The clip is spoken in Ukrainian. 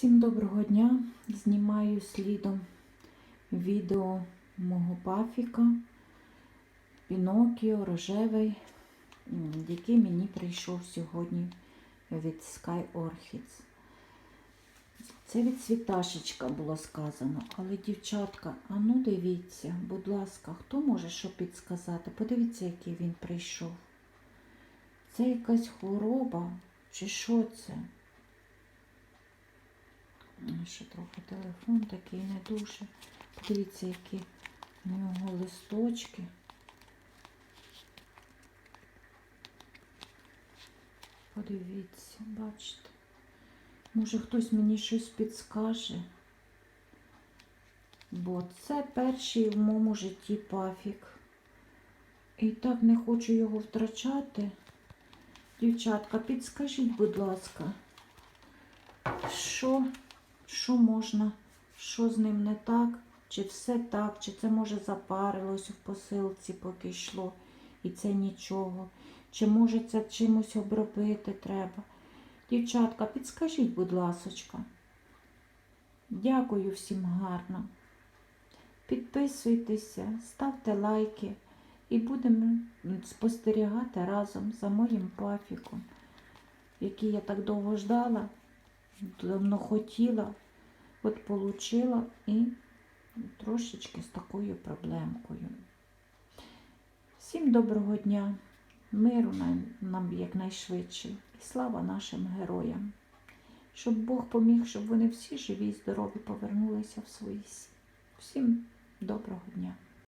Всім доброго дня! Знімаю слідом відео мого пафіка Пінокіо рожевий, який мені прийшов сьогодні від Sky Orchids. Це від світашечка було сказано, але дівчатка, а ну дивіться, будь ласка, хто може що підсказати? Подивіться, який він прийшов. Це якась хвороба, чи що це? Ще трохи телефон такий не дуже. Подивіться, які в нього листочки. Подивіться, бачите. Може хтось мені щось підскаже. Бо це перший в моєму житті пафік. І так не хочу його втрачати. Дівчатка, підскажіть, будь ласка, що, що можна, що з ним не так, чи все так, чи це може запарилось в посилці, поки йшло, і це нічого. Чи може це чимось обробити треба? Дівчатка, підскажіть, будь ласочка. Дякую всім гарно. Підписуйтеся, ставте лайки і будемо спостерігати разом за моїм пафіком, який я так довго ждала, давно хотіла, от получила і трошечки з такою проблемкою. Всім доброго дня, миру нам, нам якнайшвидше і слава нашим героям, щоб Бог поміг, щоб вони всі живі і здорові повернулися в свої сім'ї. Всім доброго дня!